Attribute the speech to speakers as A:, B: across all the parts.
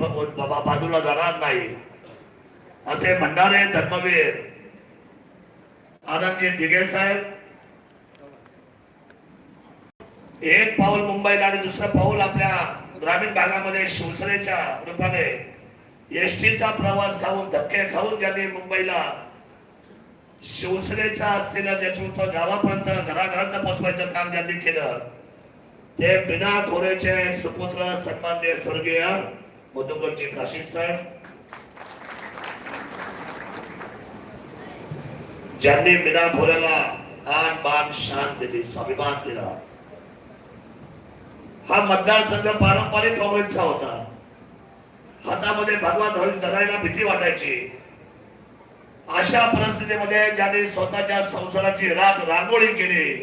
A: बाजूला जाणार नाही. असे म्हणणारे धर्मवीर. आनंदजी दिघे साहेब. एक पाऊल मुंबईला आणि दुसरं पाऊल आपल्या ग्रामीण भागामध्ये शिवसेनेच्या रूपाने. एसटीचा प्रवास खाऊन धक्के खाऊन ज्यांनी मुंबईला शिवसेनेचा असलेलं नेतृत्व गावापर्यंत घराघरात पोचवायचं काम ज्यांनी केलं ते बिना खोरेचे सुपुत्र सन्मान्य स्वर्गीय मधुकरजी काशी साहेब. ज्यांनी मीना घोऱ्याला आन बान शान दिली स्वाभिमान दिला. हा मतदारसंघ पारंपरिक काँग्रेसचा होता. हातामध्ये भगवा धरून जगायला भीती वाटायची. अशा परिस्थितीमध्ये ज्यांनी स्वतःच्या संसाराची राग रांगोळी केली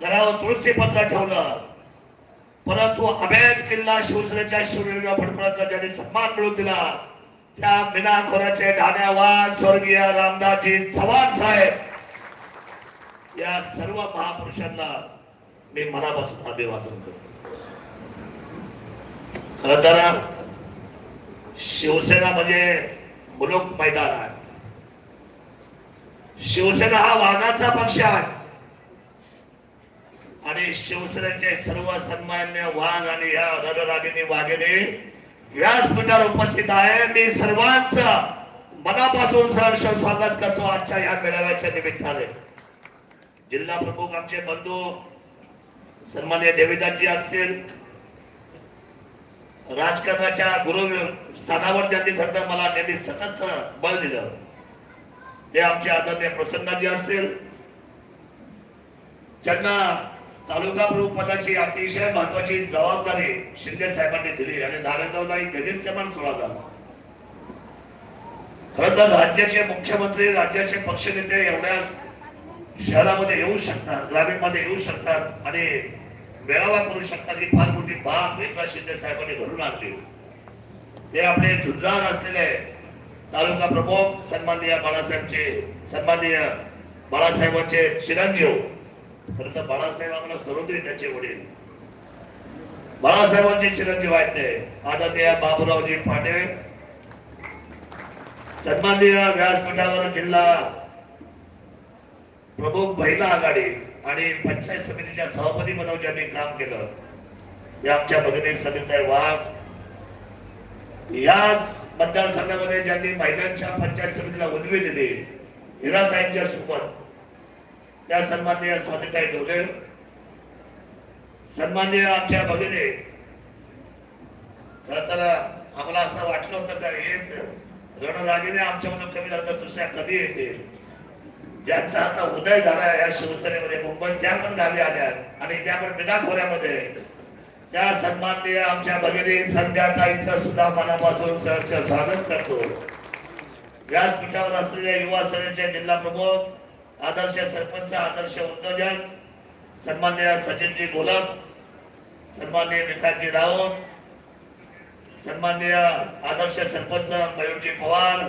A: घरावर तुळशी पत्र ठेवलं परंतु अभेद किल्ला शिवसेनेच्या शिवलिंगा फडकरांचा ज्याने सन्मान मिळवून दिला. त्या मिनाखोराचे ढाण्यावाद स्वर्गीय रामदासजी चव्हाण साहेब. या सर्व महापुरुषांना मी मनापासून अभिवादन करतो. खर तर शिवसेना म्हणजे मुलुक मैदान आहे. शिवसेना हा वाघाचा पक्ष आहे. आणि शिवसेनेचे सर्व सन्मान्य वाघ आणि या रणरागिनी वाघिनी व्यासपीठावर उपस्थित आहे. मी सर्वांचा मनापासून सहर्ष स्वागत करतो आजच्या या मेळाव्याच्या निमित्ताने. जिल्हा प्रमुख आमचे बंधू सन्मान्य देवीदासजी असतील. राजकारणाच्या गुरु स्थानावर ज्यांनी खरं मला नेहमी सतत बळ दिलं ते आमचे आदरणीय प्रसन्नाजी असतील. ज्यांना तालुका प्रमुख पदाची अतिशय महत्वाची जबाबदारी शिंदे साहेबांनी दिली आणि नारायणगावलाही गदित्यमान सोहळा झाला. खर तर राज्याचे मुख्यमंत्री राज्याचे पक्षनेते एवढ्या शहरामध्ये येऊ शकतात ग्रामीणमध्ये येऊ शकतात आणि मेळावा करू शकतात ही फार मोठी बाब एकनाथ शिंदे साहेबांनी घडून आणली. ते आपले झुंजार असलेले तालुका प्रमुख सन्माननीय बाळासाहेबचे सन्माननीय बाळासाहेबांचे चिरंजीव खर तर बाळासाहेब आम्हाला सर्वोदय त्यांचे वडील. बाळासाहेबांचे चिरंजीव आहेत ते. आदरणीय बाबूरावजी पाटे सन्माननीय व्यासपीठावर जिल्हा प्रमुख महिला आघाडी आणि पंचायत समितीच्या सभापती पदावर ज्यांनी काम केलं ते आमच्या भगिनी सविताय वाघ. याच मतदारसंघामध्ये ज्यांनी महिलांच्या पंचायत समितीला उजवी दिली हिराताईंच्या सोबत त्या सन्माननीय स्वातिताई डोले सन्माननीय आमच्या भगिनी. खर तर आम्हाला असं वाटलं होतं का एक रणरागिने आमच्यामधून कमी झालं तर दुसऱ्या कधी येतील? ज्यांचा आता उदय झाला या शिवसेनेमध्ये मुंबईत त्या पण गावी आल्या आणि त्या पण बिना खोऱ्यामध्ये त्या सन्माननीय आमच्या भगिनी संध्याताईंचं सुद्धा मनापासून सहर्ष स्वागत करतो. व्यासपीठावर असलेल्या युवा सेनेचे जिल्हा प्रमुख आदर्श सरपंच आदर्श उद्योजक सन्मान्य सचिनजी गोलक सन्मान्य विकासजी राऊत सन्मान्य आदर्श सरपंच मयूरजी पवार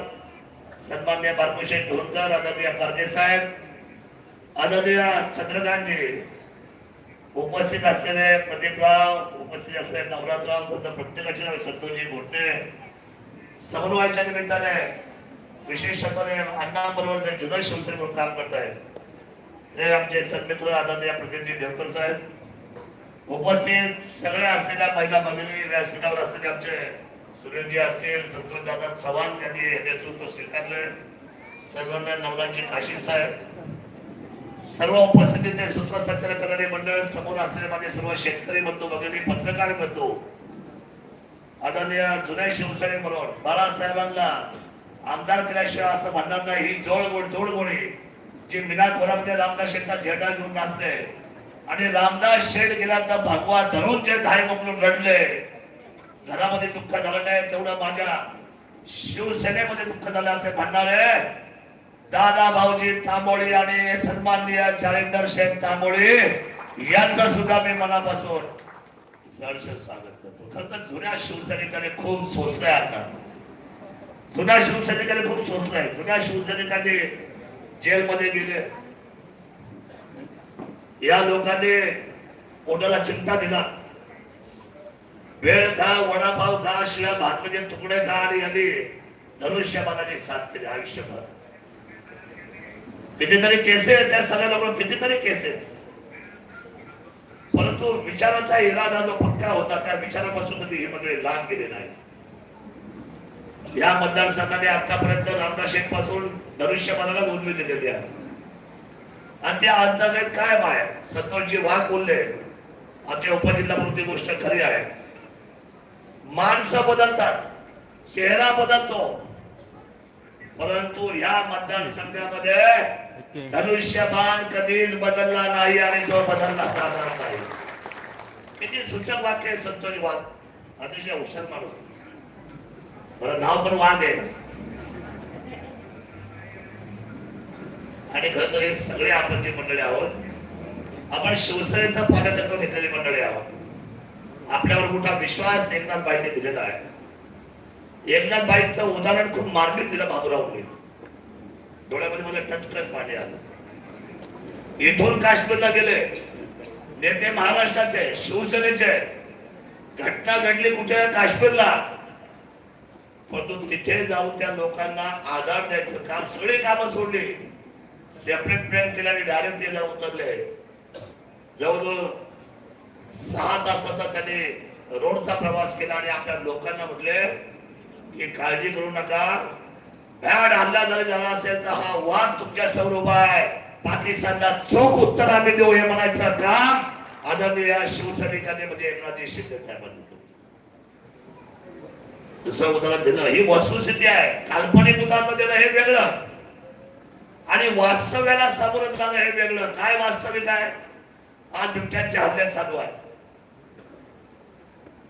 A: सन्मान्य बारकुशेठ धोरकर आदरणीय पारगे साहेब आदरणीय चंद्रकांतजी उपस्थित असलेले प्रदीपराव उपस्थित असलेले नवरात्राव प्रत्येकाचे नावे संतोषजी घोटणे समन्वयाच्या निमित्ताने विशेषतः अण्णांबरोबर जे जुनं शिवसेनेवर काम करत आहेत ते आमचे सन्मित्र आदरणीय प्रतिनिधी देवकर साहेब उपस्थित सगळ्या असलेल्या महिला भगिनी व्यासपीठावर असलेले आमचे सुनीलजी असतील संतोष दादा चव्हाण यांनी हे नेतृत्व स्वीकारले सर्वांना नवराजी काशी साहेब सर्व उपस्थितीचे सूत्रसंचालन करणारे मंडळ समोर असलेले माझे सर्व शेतकरी बंधू भगिनी पत्रकार बंधू आदरणीय जुन्या शिवसेने म्हणून बाळासाहेबांना आमदार केल्याशिवाय असं म्हणणार नाही. ही जोड गोड जोड जी मीना खोऱ्यामध्ये रामदास शेठचा झेंडा घेऊन नाचले आणि रामदास शेठ गेल्यानंतर भगवा धरून जे धाय म्हणून रडले घरामध्ये दुःख झालं नाही तेवढं माझ्या शिवसेनेमध्ये दुःख झालं असे म्हणणारे दादा भाऊजी थांबोळी आणि सन्माननीय जालिंदर शेठ थांबोळी यांचं सुद्धा मी मनापासून सरस स्वागत करतो. खर तर जुन्या शिवसैनिकाने खूप सोचलंय अण्णा पुन्हा शिवसैनिकांनी खूप सोचलंय पुन्हा शिवसैनिकांनी जेलमध्ये गेले. या लोकांनी पोटाला चिंता दिला. वेळ खा वडापाव खा शिळ्या भाकरीचे म्हणजे तुकडे खा आणि यांनी धनुष्यबाणाची साथ केली आयुष्यभर. कितीतरी केसेस या सगळ्या लोकांना कितीतरी केसेस परंतु विचाराचा इरादा जो पक्का होता त्या विचारापासून कधी हे मंडळी लांब गेले नाही. या मतदारसंघाने आतापर्यंत रामदास शेठपासून धनुष्यबाणाला उजवी दिलेली आहे आणि ते आज जगात काय आहे. संतोषजी वाघ बोलले आमच्या उपजिल्हा म्हणून ती गोष्ट खरी आहे. माणसं बदलतात चेहरा बदलतो. परंतु या मतदारसंघामध्ये धनुष्यबाण कधीच बदलला नाही आणि तो बदलला जाणार नाही. किती सूचक वाक्य आहे संतोष वाघ. अतिशय हुशार माणूस आहे. बरं नाव पण वाघ आहे. आणि खरं तर हे सगळे आपण जे मंडळी आहोत. आपण शिवसेनेचं पादतत्व घेतलेली मंडळी आहोत. आपल्यावर मोठा विश्वास एकनाथ बाईंनी दिलेला आहे. एकनाथ बाईंचं उदाहरण खूप मार्मिक दिलं बाबूरावने. डोळ्यामध्ये मध्ये टचकन पाणी आलं. इथून काश्मीरला गेले. नेते महाराष्ट्राचे शिवसेनेचे. घटना घडली कुठे? काश्मीरला. परंतु तिथे जाऊन त्या लोकांना आधार द्यायचं काम सगळे कामं सोडले. सेपरेट प्लॅन केले आणि डायरेक्ट ते जाऊन उतरले. जवळजवळ सहा तासाचा त्याने रोडचा प्रवास केला आणि आपल्या लोकांना म्हटले की काळजी करू नका. भ्याड हल्ला जरी झाला असेल तर हा वाद तुमच्यासमोर उभा आहे. पाकिस्तानला चोख उत्तर आम्ही देऊ हे म्हणायचं काम आदरणीय शिवसैनिकांनी म्हणजे एकनाथ शिंदे साहेबांनी. दुसरं उदाहरण दिलं ही वस्तुस्थिती आहे. काल्पनिक उदाहरण देणं हे वेगळं. आणि वास्तव्याला सामोरं जाणं हे वेगळं. काय वास्तविक आहे? आज बिबट्याच्या हल्ल्यात चालू आहे.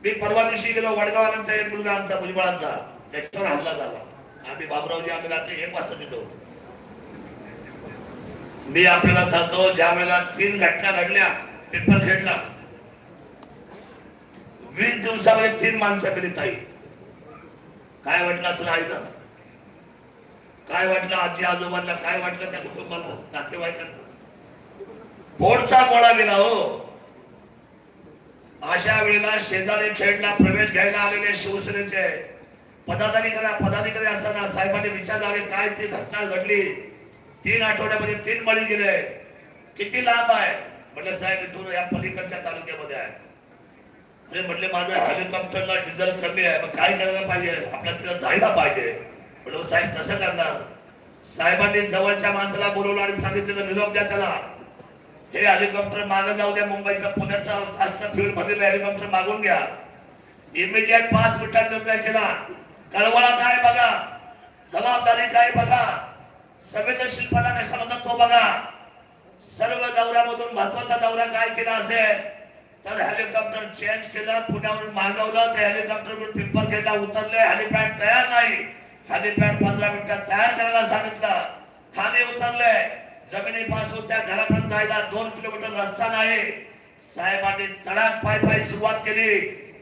A: मी परवा दिवशी गेलो वडगावांचा एक मुलगा आमचा भुजबळांचा. त्याच्यावर हल्ला झाला. आम्ही बाबरावजी आम्ही रात्री एक वाजता तिथं होतो. मी आपल्याला सांगतो ज्या वेळेला तीन घटना घडल्या पेपर खेळला वीस दिवसामध्ये तीन माणसं मिळत ताई. काय वाटलं असं आईला? काय वाटलं आजी आजोबांना? काय वाटलं त्या कुटुंबाला नातेवाईकांना? पोटचा गोळा गेला हो. अशा वेळेला शेजारी खेळला प्रवेश घ्यायला आलेले शिवसेनेचे पदाधिकारी पदाधिकारी असताना साहेबांनी विचारले काय ती घटना घडली? तीन आठवड्यामध्ये तीन बळी गेले. किती लांब आहे? म्हटलं साहेब इथून या पलीकडच्या तालुक्यामध्ये आहे. अरे म्हटले माझ्या हेलिकॉप्टरला डिझेल कमी आहे मग काय करायला पाहिजे? आपल्याला तिथं जायला पाहिजे. म्हटलं साहेब कसं करणार. साहेबांनी जवळच्या माणसाला बोलवलं आणि सांगितलं निरोप द्या त्याला. हे हेलिकॉप्टर मागे जाऊ द्या मुंबईचा पुण्याचा जास्त फ्युल भरलेलं हेलिकॉप्टर मागून घ्या. इमिजिएट पाच मिनिटात निर्णय केला. कळवळा काय बघा? जबाबदारी काय बघा? संवेदनशीलपणा कशा म्हणतात तो बघा? सर्व दौऱ्यामधून महत्त्वाचा दौरा काय केला असेल? तर हेलिकॉप्टर चेंज केलं पुण्यावरून मागवलं ते हेलिकॉप्टर पिंपरखेडला उतरले हेलिपॅड तयार नाही. हेलिपॅड पंधरा मिनिटात तयार करायला सांगितलं. खाली उतरले जमिनीपासून त्या घरापर्यंत जायला दोन किलोमीटर रस्ता नाही. साहेबांनी चढाक पाय पाय सुरुवात केली.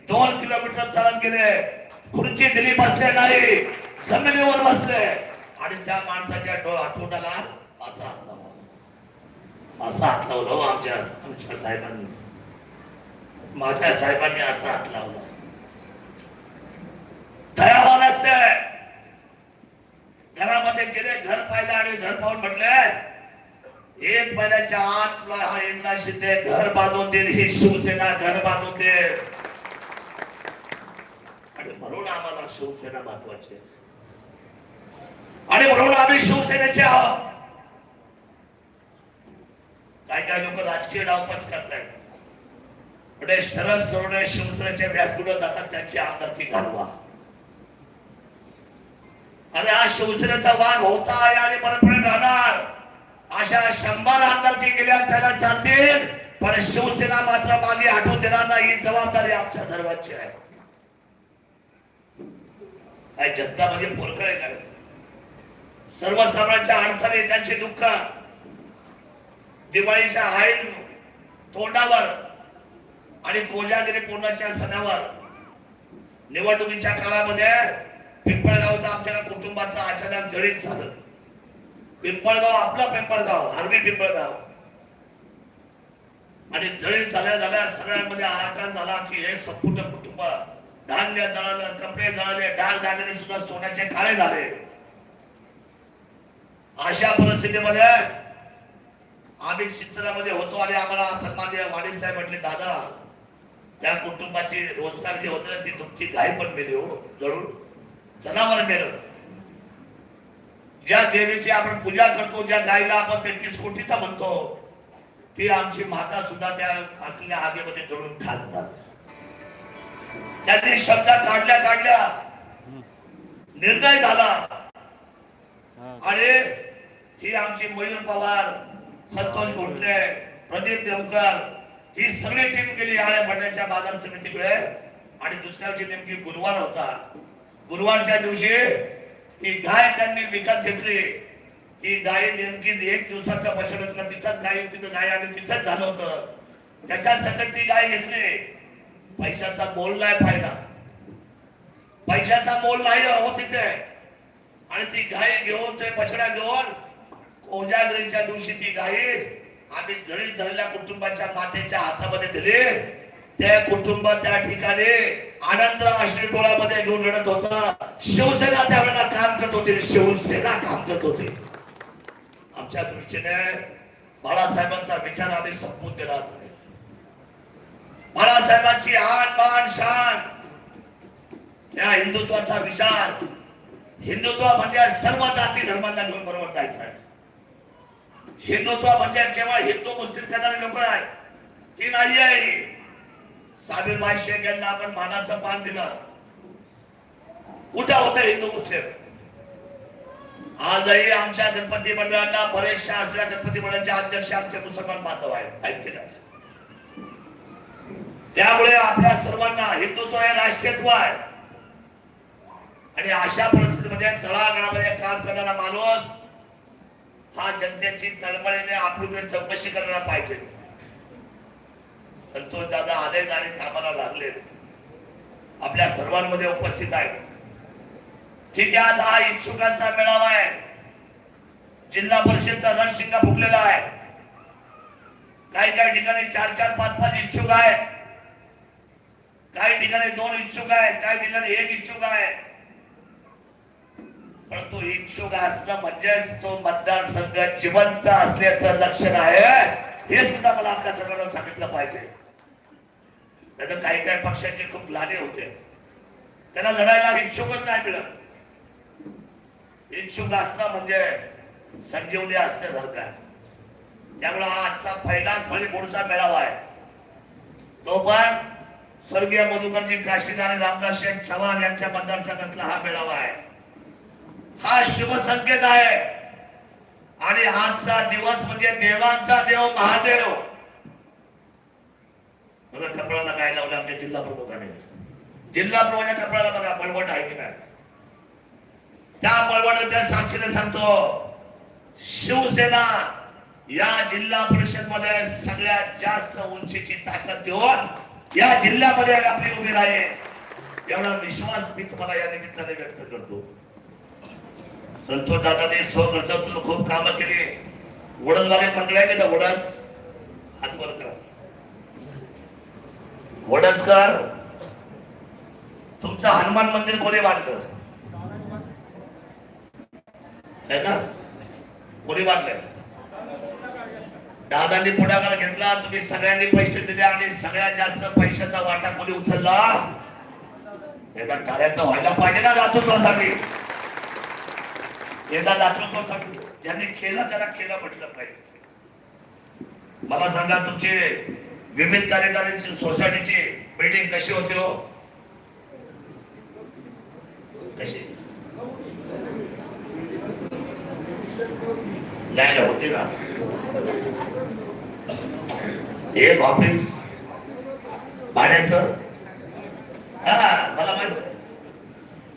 A: दोन किलोमीटर चालत गेले. खुर्ची दिली बसले नाही. जमिनीवर बसले. आणि त्या माणसाच्या डो हातोंडाला असा हात लावला. असा हात लावलो हो आमच्या आमच्या साहेबांनी. माझ्या साहेबांनी असा हात लावला. दयावं लागतंय घरामध्ये गेले घर पाहिलं आणि घर पाहून म्हटले एक महिन्याच्या आत तुला हा एकनाथ शिंदे घर बांधून देईल ही शिवसेना घर बांधून देईल. आणि म्हणून आम्हाला शिवसेना महत्वाची आहे. आणि म्हणून आम्ही शिवसेनेचे आहोत. काय काय लोक राजकीय डावपच करतायत. म्हणजे शरद सोडणे शिवसेनेच्या व्यासपीठ जातात त्यांची आमदारकी घालवा. आणि हा शिवसेनेचा वाघ होता आहे आणि परतपणे राहणार. अशा शंभर आमदारकी गेल्या त्याला चालतील. पण शिवसेना मात्र मागे हटवून देणार नाही ही जबाबदारी आमच्या सर्वांची आहे. काय जनता म्हणजे पोरकळे काय? सर्वसामान्यांच्या अडचणी त्यांचे दुःख. दिवाळीच्या हाईट तोंडावर आणि कोजागिरी पूर्णाच्या सणावर निवडणुकीच्या काळामध्ये पिंपळगावचा आमच्या कुटुंबाचा अचानक जळीत झालं. पिंपळगाव आपलं पिंपळगाव आर्मी पिंपळगाव. आणि जळीत झाल्या झाल्या सगळ्यांमध्ये आकार झाला की हे संपूर्ण कुटुंब धान्य जळालं कपडे जळाले डाग डागणे सुद्धा सोन्याचे काळे झाले. अशा परिस्थितीमध्ये आम्ही चित्रामध्ये होतो आणि आम्हाला सन्मान्य वाणी साहेब म्हटले दादा त्या कुटुंबाची रोजगार जे होते ना ती दुःखी गाय पण मेली हो जळून. जनावर मेलं. ज्या देवीची आपण पूजा करतो ज्या गायला आपण तेहतीस कोटीचा म्हणतो ती आमची माता सुद्धा त्या असलेल्या आगेमध्ये जळून खात झाली त्यांनी शब्द काढल्या काढल्या निर्णय झाला. आणि ही आमची मयूर पवार संतोष घोटले प्रदीप देवकर ही सगळी टीम गेली आळ्या भट्ट्याच्या बाजार समितीकडे. आणि दुसऱ्या दिवशी नेमकी गुरुवार होता. गुरुवारच्या दिवशी ती गाय त्यांनी विकत घेतली. ती गाय नेमकीच एक दिवसाचा बचत होता तिथंच गाय तिथं गाय आणि तिथंच झालं होतं. त्याच्यासाठी ती गाय घेतली. पैशाचा मोल नाही फायदा पैशाचा मोल नाही हो तिथे. आणि ती गाय घेऊन ते बछड्या घेऊन कोजागरीच्या दिवशी ती गाई आम्ही जळी जळल्या कुटुंबाच्या मातेच्या हातामध्ये दिले. ते कुटुंब त्या ठिकाणी आनंद आश्री डोळ्यामध्ये घेऊन रडत होता. शिवसेना त्यावेळेला काम करत होती. शिवसेना काम करत होती. आमच्या दृष्टीने बाळासाहेबांचा विचार आम्ही संपून देणार नाही. बाळासाहेबांची आन बाण शान. या हिंदुत्वाचा विचार हिंदुत्व म्हणजे सर्व जाती धर्मांना घेऊन बरोबर जायचं आहे. हिंदुत्व म्हणजे केवळ हिंदू मुस्लिम करणारे लोक आहे ती नाही आहे. साबीरबाई शेख यांना आपण मानाचं पान दिलं. कुठं होतं हिंदू मुस्लिम? आजही आमच्या गणपती मंडळांना बरेचशा असल्या गणपती मंडळाचे अध्यक्ष आमचे मुसलमान बांधव आहेत. आहेत की नाही? त्यामुळे आपल्या सर्वांना हिंदुत्व हे राष्ट्रीयत्व आहे. आणि अशा परिस्थितीमध्ये तळागाळामध्ये काम करणारा माणूस हा जनतेची तळमळीने आपली चौकशी करायला पाहिजे. संतोष दादा आले आणि कामाला लागलेत आपल्या सर्वांमध्ये उपस्थित आहे. ठीक आहे आज हा इच्छुकांचा मेळावा आहे. जिल्हा परिषदचा रणशिंगा फुकलेला आहे. काही काही ठिकाणी चार चार पाच पाच इच्छुक आहेत. काही ठिकाणी दोन इच्छुक आहेत काही ठिकाणी एक इच्छुक आहे. परंतु इच्छुक असणं म्हणजेच तो मतदारसंघ जिवंत असल्याचं लक्षण आहे. हे सुद्धा मला आपल्या सगळ्यांना सांगितलं पाहिजे. नाही तर काही काही पक्षाचे खूप लाने होते. त्यांना लढायला इच्छुकच नाही मिळत. इच्छुक असणं म्हणजे संजीवनी असण्यासारखं आहे. त्यामुळे हा आजचा पहिलाच फळी मोडचा मेळावा आहे. तो पण स्वर्गीय मधुकरजी काशीद आणि रामदास शेख चव्हाण यांच्या मतदारसंघातला हा मेळावा आहे. हा शुभ संकेत आहे. आणि आजचा दिवस म्हणजे देवांचा देव महादेव. बघा कपड्याला काय लावलं आमच्या जिल्हा प्रमुखाने? जिल्हा प्रमुखाच्या कपड्याला बघा बळवट आहे की नाही? त्या बळवटाच्या साक्षीने सांगतो शिवसेना या जिल्हा परिषदमध्ये सगळ्यात जास्त उंचीची ताकद घेऊन या जिल्ह्यामध्ये आपली उभी राहील. एवढा विश्वास मी तुम्हाला या निमित्ताने व्यक्त करतो. संतोष दादाने स्वखर्चातून खूप कामं केली. वडदवाले मंडळ आहे का वडच हात वर करा. वडचकर तुमचं हनुमान मंदिर कोणी बांधलं? आहे ना? कोणी बांधलंय? दादांनी पुढाकार घेतला तुम्ही सगळ्यांनी पैसे दिले आणि सगळ्यात जास्त पैशाचा वाटा कोणी उचलला? एकदा टाळ्या तर व्हायला पाहिजे ना दातृत्वासाठी एकदा दातृत्वासाठी ज्यांनी केला त्याला केला म्हटलं पाहिजे. मला सांगा तुमचे विविध कार्यकारी सोसायटीची मीटिंग कशी होती हो? कशी? नाही होती ना. एक ऑफिस भाड्याचं? हा मला माहीत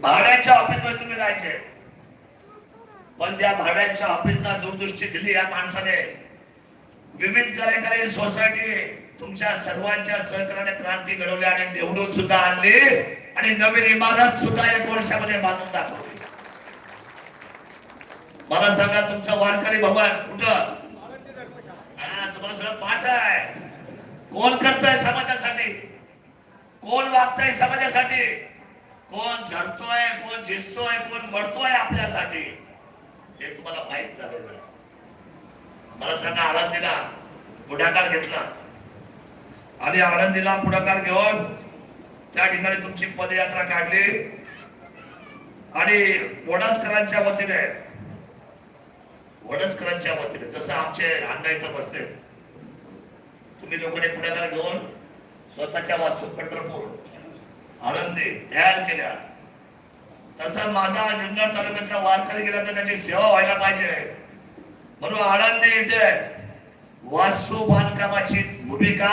A: भाड्याच्या ऑफिसमध्ये तुम्ही राहायचे. पण त्या भाड्याच्या ऑफिसला दूरदृष्टी दिली या माणसाने. विविध कार्यकारी सोसायटी तुमच्या सर्वांच्या सहकार्याने क्रांती घडवली आणि निवडून सुद्धा आणली आणि नवीन इमारत सुद्धा एक वर्षामध्ये बांधून दाखवली. मला सांगा तुमचं वारकरी भवन कुठं? हा तुम्हाला सगळं पाठ आहे. कोण करतोय समाजासाठी? कोण वागतोय समाजासाठी? कोण झडतोय कोण झिजतोय कोण मरतोय आपल्यासाठी? हे तुम्हाला माहीत झालेलं आहे मला सांगा आळंदीला पुढाकार घेतला. आणि आळंदीला पुढाकार घेऊन त्या ठिकाणी तुमची पदयात्रा काढली. आणि वडसकरांच्या वतीने वडसकरांच्या वतीने जसं आमचे अण्णा इथं बसले तुम्ही लोकांनी पुढाकार घेऊन स्वतःच्या वास्तू पंढरपूर आळंदी तयार केल्या. तसं माझा जुन्नर तालुक्यातला वारकरी गेला तर त्याची सेवा व्हायला पाहिजे. म्हणून आळंदी इथे वास्तू बांधकामाची भूमिका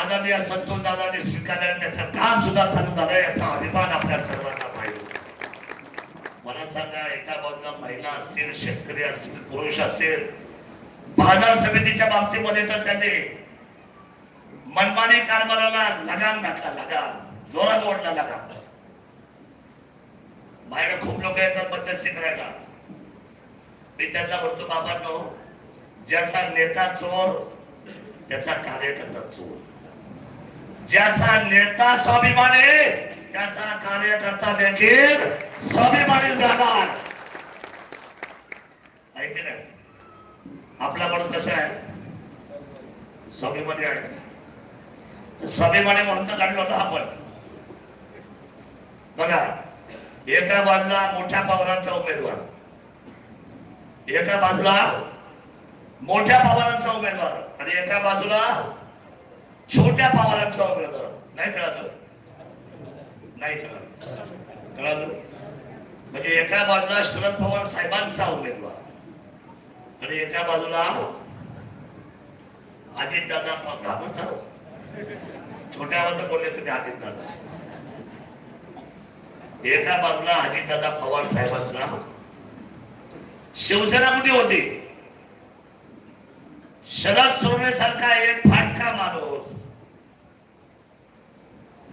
A: आदरणीय संतोष दादांनी स्वीकारल्याने आणि त्याचं काम सुद्धा चालू झालं याचा अभिमान आपल्या सर्वांना पाहिजे मला सांगा एका बाजूला महिला असतील शेतकरी असतील पुरुष असतील बाजार समितीच्या बाबतीमध्ये तर त्यांनी मनमानी कारभाराला लगाम घातला लगाम जोरात ओढला लगाम. माझ्याकडे खूप लोक येतात मध्यस्थी करायला मी त्यांना म्हणतो बाबांनो ज्याचा नेता चोर त्याचा कार्यकर्ता चोर. ज्याचा नेता स्वाभिमानी त्याचा कार्यकर्ता देखील स्वाभिमानी राहणार. आहे की नाही आपला माणूस कसा आहे? स्वाभिमानी आहे. स्वाभिमानी म्हणून तर काढलो होतो आपण. बघा एका बाजूला मोठ्या पवारांचा उमेदवार. एका बाजूला मोठ्या पवारांचा उमेदवार आणि एका बाजूला छोट्या पवारांचा उमेदवार. नाही कळालं? नाही कळालं. कळालं? म्हणजे एका बाजूला शरद पवार साहेबांचा उमेदवार आणि एका बाजूला अजित दादा घाबरता हो. छोट्या बाजूला बोलले तुम्ही अजित दादा एका बाजूला अजितदादा पवार साहेबांचा. शिवसेना कुठे होती? शरद सोडण्यासारखा एक फाटका माणूस.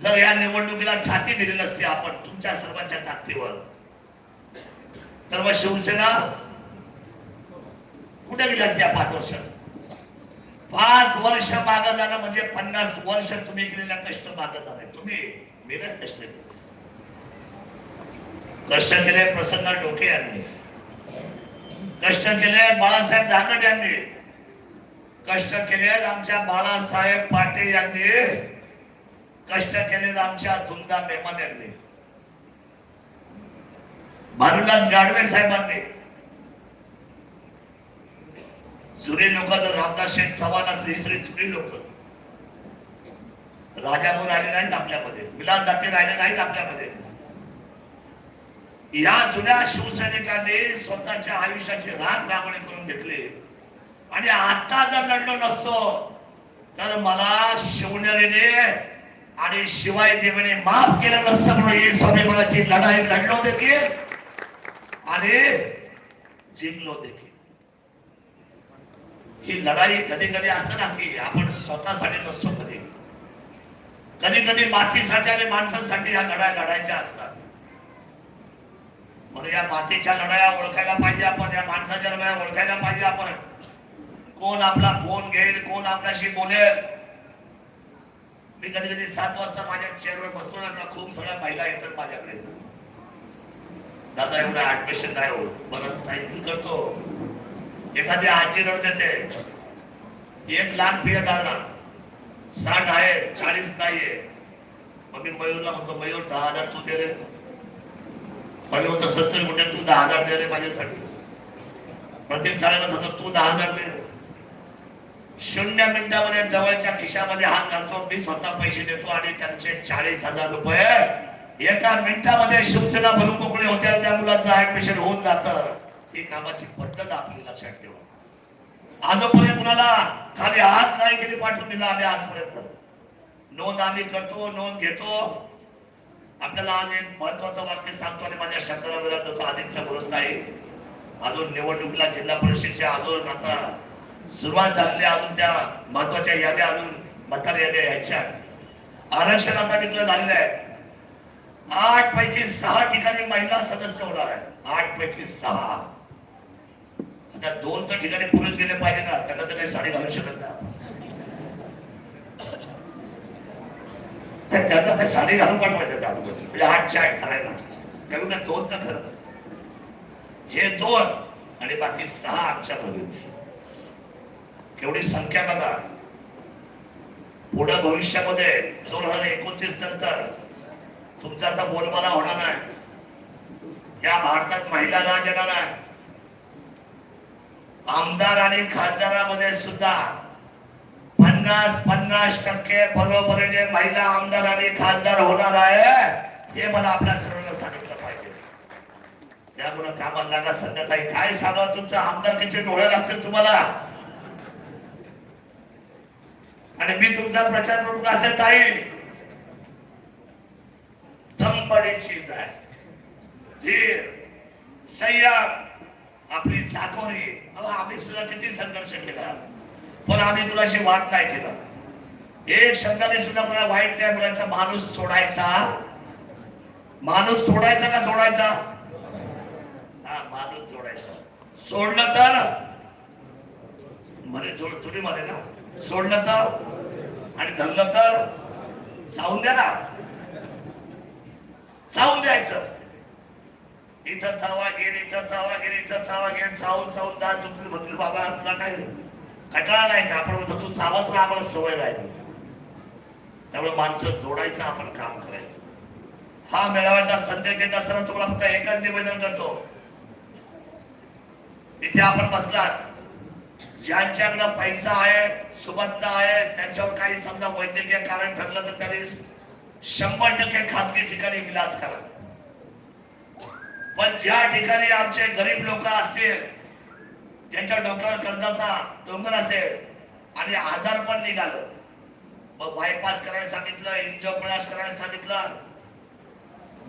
A: जर या निवडणुकीला छाती दिली नसती आपण तुमच्या सर्वांच्या ताकदीवर तर मग शिवसेना कुठे गेली असती या पाच वर्षात पाच वर्ष मागं जाणं म्हणजे पन्नास वर्ष तुम्ही केलेल्या कष्ट मागं जाणार तुम्ही मी नाही कष्ट केले. कष्ट केले प्रसन्न डोके यांनी कष्ट केले बाळासाहेब धाकट यांनी. कष्ट केले आमच्या बाळासाहेब पाटे यांनी. कष्ट केले आमच्या धुंदा मेमन यांनी. भानुदास गाडवे साहेबांनी. जुने लोक जर रामदास शेठ चव्हाण असले ही जुने जुनी लोक. राजा म्हणून आले नाहीत आपल्यामध्ये. विलास जाते राहिले नाहीत आपल्यामध्ये. या जुन्या शिवसैनिकांनी स्वतःच्या आयुष्याची राग राबणी करून घेतले. आणि आता जर लढलो नसतो तर मला शिवनेरीने आणि शिवाय देवीने माफ केलं नसतं म्हणून ही स्वाभिमानाची लढाई लढलो देखील. आणि जिंकलो देखील. ही लढाई कधी कधी असतं ना की आपण स्वतःसाठी नसतो कधी. कधी कधी मातीसाठी आणि माणसांसाठी ह्या लढाई लढायच्या असतात. म्हणून या मातीच्या लढाया ओळखायला पाहिजे आपण या माणसाच्या लढाया ओळखायला पाहिजे आपण. कोण आपला फोन घेईल कोण आपल्याशी बोलेल? मी कधी कधी सात वाजता माझ्या चेअरवर बसतो ना त्या खूप सगळ्या महिला येतात माझ्याकडे. दादा एवढं ऍडमिशन नाही होत. बरं मी करतो. एखादी आजी रड देते. एक लाख फी दादा. साठ आहे चाळीस नाही आहे मग मी मयूरला म्हणतो मयूर दहा हजार तू दे रे. म्हणलं होतं सत्तर कुठे तू दहा हजार दे रे माझ्यासाठी. प्रत्येक शाळेला सांगतो तू दहा हजार दे. शून्य मिनिटामध्ये जवळच्या खिशामध्ये हात घालतो मी स्वतः पैसे देतो आणि त्यांचे चाळीस हजार रुपये एका मिनिटामध्ये शिवसेना भरून मोकळे होते आणि त्या मुलांचं ऍडमिशन होऊन जातं. ही कामाची पद्धत आपली लक्षात ठेवा. आजपर्यंत कुणाला खाली हात नाही कधी पाठवून दिला आम्ही आजपर्यंत. नोंद आम्ही करतो नोंद घेतो. आपल्याला आज एक महत्वाचं वाक्य सांगतो आणि माझ्या शब्दाला विरोध देतो. अधिकचा बोलत नाही. अजून निवडणुकीला जिल्हा परिषदेच्या अजून आता सुरुवात झालेली अजून त्या महत्त्वाच्या याद्या अजून मतदार याद्या यायच्या आरक्षण आता टिकलं झालेलं आहे. आठ पैकी सहा ठिकाणी महिला सदस्य होणार आहे आठ पैकी सहा. आता दोन तर ठिकाणी पुरुष गेले पाहिजे ना. त्यांना तर काही साडी घालू शकत नाही तर त्यांना काही साडी घालून पाठवायचं त्या आतमध्ये म्हणजे आठ चाट करायला कमी का दोन तर खरं. हे दोन आणि बाकी सहा आमच्या भगिनी. केवढी संख्या बघा. पुढं भविष्यामध्ये दोन हजार एकोणतीस नंतर तुमचा आता बोलबाला होणार नाही या भारतात महिला राज येणार आहे. आमदार आणि खासदारामध्ये सुद्धा पन्नास पन्नास टक्के बरोबरीने महिला आमदार आणि खासदार होणार आहे हे मला आपल्या सर्वांना सांगितलं पाहिजे. त्यामुळे कामाला लागा संध्याकाळी काय सांगा तुमच्या आमदारकीचे डोळे लागतील तुम्हाला. आणि मी तुमचा प्रचार प्रमुख असेल ताई? दमबडी जाय. आहे धीर संयम आपली चाकोरी. अहो, आम्ही सुद्धा किती संघर्ष केला. पण आम्ही कुणाशी वाद नाही केला. एक शब्दाने सुद्धा मला वाईट नाही बोलायचा माणूस तोडायचा माणूस तोडायचा का जोडायचा? हा माणूस जोडायचा. सोडलं तर? म्हणे जोड तुम्ही म्हणे ना. सोडलं तर? आणि धरलं तर? जाऊन द्या ना. जाऊन द्यायचं. इथं चावा घेईन इथं चावा घेईन इथं चावा घेईन चावून चावून दात तुमचं म्हणतील बाबा तुला काय कटाळा नाही का? आपण म्हणतो तू चावत राहा आम्हाला सवय राहिली. त्यामुळे माणसं जोडायचं आपण काम करायचं. हा मेळाव्याचा संदेश देत असताना तुम्हाला फक्त एकच निवेदन करतो. इथे आपण बसलात. ज्यांच्याकडं पैसा आहे सुबत्ता आहे त्यांच्यावर काही समजा वैद्यकीय कारण ठरलं तर त्याने शंभर टक्के खाजगी ठिकाणी विलास करा. पण ज्या ठिकाणी आमचे गरीब लोक असतील ज्याच्या डोक्यावर कर्जाचा डोंगर असेल आणि आजार पण निघालं. मग बायपास करायला सांगितलं इंजोपलास करायला सांगितलं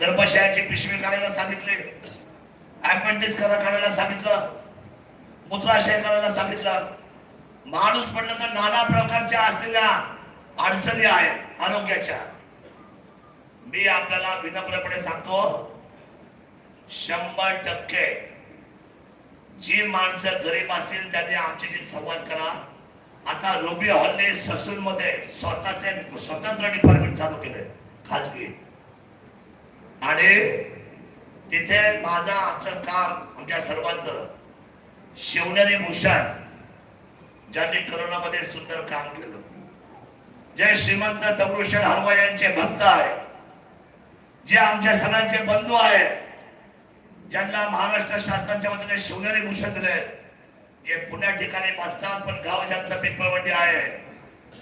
A: गर्भाशयाची पिशवी काढायला सांगितले अपेंडिक्स करा काढायला सांगितलं मूत्राशय करायला सांगितलं. माणूस म्हणलं तर नाना प्रकारच्या असलेल्या अडचणी आहेत आरोग्याच्या. मी आपल्याला विनम्रपणे सांगतो शंभर टक्के जी माणसं गरीब असतील त्यांनी आमच्याशी संवाद करा. आता रुबी हॉलने ससून मध्ये स्वतःचे स्वतंत्र डिपार्टमेंट चालू केलंय खाजगी. आणि तिथे माझं आमचं काम आमच्या सर्वांचं शिवनेरी भूषण ज्यांनी करोनामध्ये सुंदर काम केलं. जे श्रीमंत दगडूशेठ हलवा यांचे भक्त आहे जे आमच्या सणांचे बंधू आहेत ज्यांना महाराष्ट्र शासनाच्या वतीने शिवनेरी भूषण दिले हे पुण्या ठिकाणी बसतात पण गाव ज्यांचं पिंपळवंडी आहे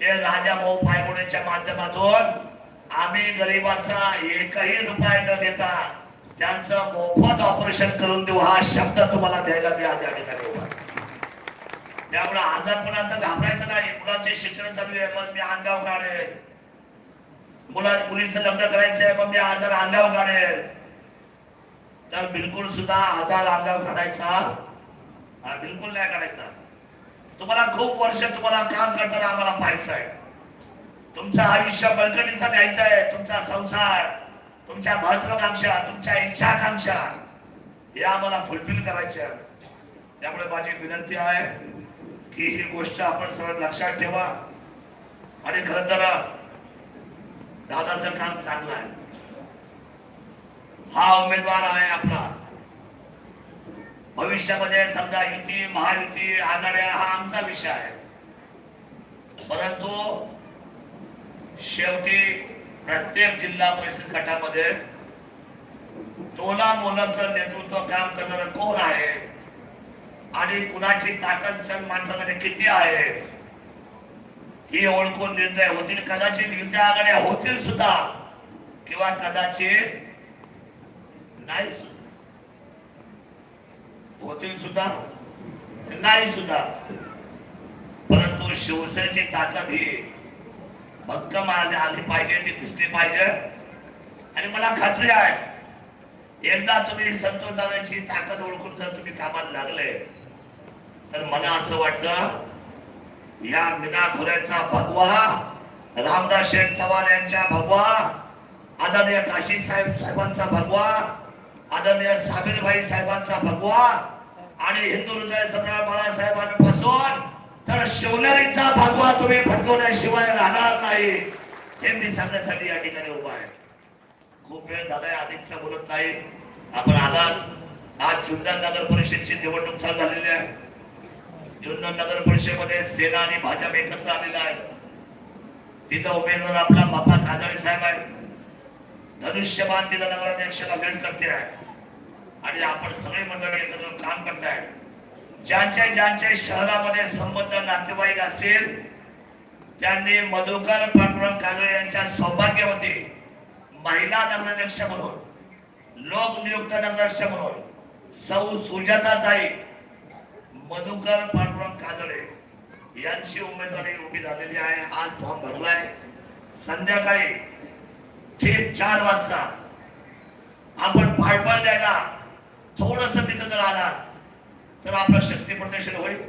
A: ते राजा भाऊ पायमोडेच्या माध्यमातून आम्ही गरिबाचा एकही रुपया न देता त्यांचं मोफत ऑपरेशन करून देऊ हा शब्द तुम्हाला द्यायला मी आज या ठिकाणी उभा त्यामुळे आजारपणात घाबरायचं नाही मुलाचे शिक्षण चालू आहे मग मी अंगाव काढेल. मुला मुलीचं लग्न करायचं आहे मग मी आजार अंगाव काढेल. तर बिलकुल सुद्धा आजार अंगावर काढायचा. हा बिलकुल नाही काढायचा. तुम्हाला खूप वर्ष तुम्हाला काम करताना आम्हाला पाहायचं आहे. तुमचं आयुष्य बळकटीचा न्यायचं आहे. तुमचा संसार तुमच्या महत्वाकांक्षा तुमच्या इच्छाकांक्षा हे आम्हाला फुलफिल करायच्या त्यामुळे माझी विनंती आहे की ही गोष्ट आपण सर्व लक्षात ठेवा. आणि खरं तर दादाचं काम चांगलं आहे. हा उमेदवार आहे आपला. भविष्यामध्ये समजा युती महायुती आघाड्या हा आमचा विषय आहे. परंतु शेवटी प्रत्येक जिल्हा परिषद गटामध्ये तोला मुलाचं नेतृत्व काम करणार कोण आहे? आणि कुणाची ताकद माणसामध्ये किती आहे? ही ओळखून निर्णय होतील. कदाचित युत्या आघाड्या होतील सुद्धा. किंवा कदाचित नाही सुद्धा. होतील सुद्धा. नाही सुद्धा. परंतु शिवसेनेची ताकद ही भक्कम आली आली पाहिजे ती दिसली पाहिजे. आणि मला खात्री आहे एकदा तुम्ही संतोष दादाची ताकद ओळखून जर तुम्ही कामाला लागले तर मला असं वाटतं या मीना खोऱ्याचा भगवा रामदास शेठ चव्हाण यांच्या भगवा आदरणीय काशी साहेब साहेबांचा भगवा आदरणीय साबीरभाई साहेबांचा भगवा आणि हिंदू हृदय सम्राट बाळासाहेबांपासून तर शिवनेरीचा भगवा तुम्ही फटकवल्याशिवाय राहणार नाही. हे मी सांगण्यासाठी या ठिकाणी उभा आहे. खूप वेळ झालाय अधिकचा बोलत नाही. आपण आलात. आज जुन्नर नगर परिषदची निवडणूक चालू झालेली आहे. जुन्नर नगर परिषदेमध्ये सेना आणि भाजप एकत्र आलेला आहे तिथं उमेदवार आपला बापा काजळे साहेब आहे धनुष्यबान तिथं नगराध्यक्षाला भेट करते आहे. आणि आपण सगळे मंडळी एकत्र काम करताय ज्यांच्या ज्यांच्या शहरामध्ये संबंध नातेवाईक असतील त्यांनी मधुकर पांडुरंग काजळे यांच्या सौभाग्यवती महिला नगराध्यक्ष म्हणून लोकनियुक्त नगराध्यक्ष म्हणून सौ सुजाताताई मधुकर पांडुरंग काजळे यांची उमेदवारी उभी झालेली आहे. आज फॉर्म भरलाय. संध्याकाळी ठीक चार वाजता आपण पाठबळ द्यायला थोडस तिथं जर आला तर आपलं शक्ती प्रदर्शन होईल.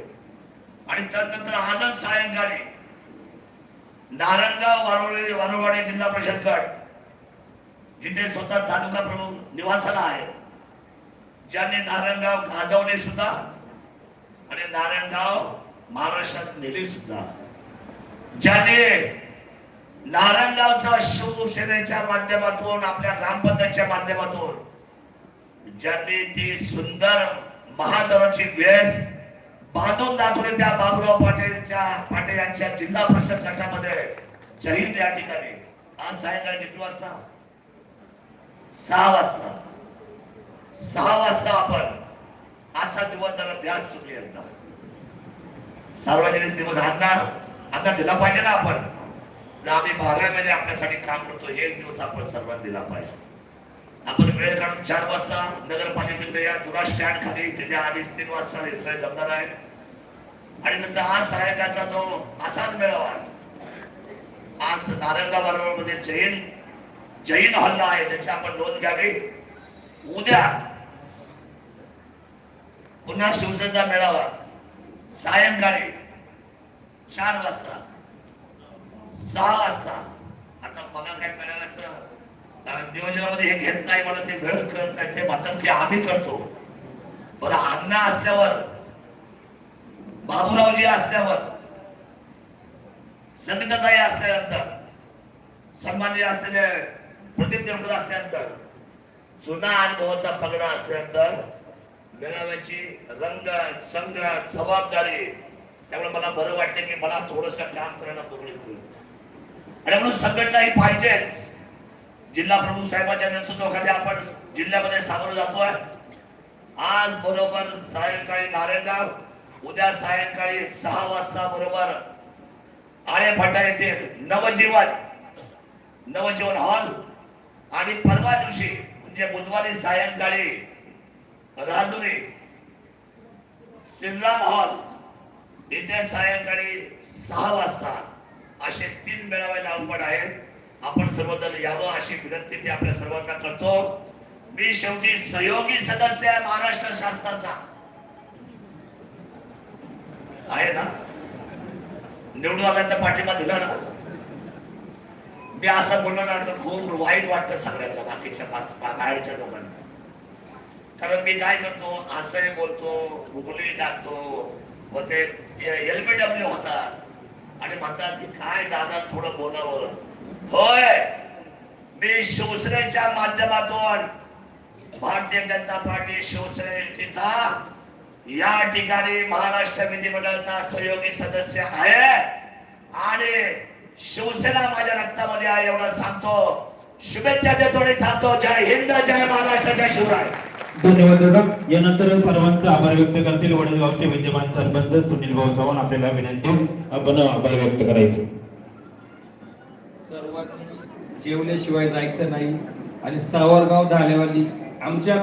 A: आणि त्यानंतर आजच सायंकाळी नारंगाव वारुळे वारुवाडी जिल्हा परिषद गट जिथे स्वतः तालुका प्रमुख निवासाला आहे ज्यांनी नारंगाव गाजवले सुद्धा आणि नारायणगाव महाराष्ट्रात नेले सुद्धा. ज्याने नारायणगावचा शिवसेनेच्या माध्यमातून आपल्या ग्रामपंचायतच्या माध्यमातून ज्यांनी ती सुंदर महादराची वेस बांधून दाखवले त्या बाबुराव पाटेलच्या पाटे यांच्या जिल्हा परिषद गटामध्ये. शहीद या ठिकाणी. आज सायंकाळी किती वाजता? सहा वाजता. सहा वाजता आपण आजचा दिवस जरा ध्यास तुम्ही एकदा. सार्वजनिक दिवस अण्णा अण्णा दिला पाहिजे ना आपण. जर आम्ही बारा महिने आपल्यासाठी काम करतो हे एक दिवस आपण सर्वांना दिला पाहिजे. आपण वेळ काढून चार वाजता नगरपालिकेकडे या जुना स्टँड खाली तिथे आम्ही तीन वाजता हे सगळे जमणार आहे आणि नंतर हा सहायकाचा जो असाच मेळावा आहे. आज नारंगा बरोबर मध्ये जैन जैन हल्ला आहे त्याची आपण नोंद घ्यावी उद्या पुन्हा शिवसेनेचा मेळावा सायंकाळी चार वाजता सहा वाजता आता मला काय मेळाव्याचं नियोजनामध्ये हे घेत नाही मला ते वेळच कळत नाही. ते म्हणतात की आम्ही करतो. बरं अण्णा असल्यावर बाबूरावजी असल्यावर संगीताताई असल्यानंतर सन्मान्य असलेले प्रदीप देवकर असल्यानंतर जुना अनुभवाचा पगडा असल्यानंतर मेळाव्याची रंग संघ जबाबदारी त्यामुळे मला बरं वाटतं की मला थोडस काम करायला मोकळी होईल. आणि म्हणून संघटना ही पाहिजेच. जिल्हा प्रमुख साहेबांच्या नेतृत्वाखाली आपण जिल्ह्यामध्ये सामोरं जातोय. आज बरोबर सायंकाळी नारायणगाव उद्या सायंकाळी सहा वाजता बरोबर आळेफाटा येथे नवजीवन नवजीवन हॉल. आणि परवा दिवशी म्हणजे बुधवारी सायंकाळी राजुरी श्रीराम हॉल. इथे सायंकाळी सहा वाजता असे तीन मेळावे लागवड आहेत. आपण सर्वजण यावं अशी विनंती मी आपल्या सर्वांना करतो. मी शेवटी सहयोगी सदस्य आहे महाराष्ट्र शासनाचा. आहे ना? निवडून आल्यानंतर पाठिंबा दिला ना? मी असं बोललो ना तर खूप वाईट वाटतं सगळ्यांना बाकीच्या बाहेरच्या लोकांना. कारण मी काय करतो असंही बोलतो गुगली टाकतो व ते एलबीडब्ल्यू होतात. आणि म्हणतात की काय दादा थोडं बोलावं? होय. मी शिवसेनेच्या माध्यमातून भारतीय जनता पार्टी शिवसेने या ठिकाणी महाराष्ट्र विधिमंडळाचा सहयोगी सदस्य आहे. आणि शिवसेना माझ्या रक्तामध्ये आहे एवढं सांगतो. शुभेच्छा देतो आणि थांबतो. जय हिंद जय महाराष्ट्र जय शिवराय.
B: धन्यवाद दादा. यानंतर सर्वांचा आभार व्यक्त करतील. वडगावचे विद्यमान सरपंच सुनील भाऊ चव्हाण आपल्याला विनंती आपण आभार व्यक्त करायचे.
C: जेवल्याशिवाय जायचं नाही. आणि सावरगाव झाल्यावाली आमच्या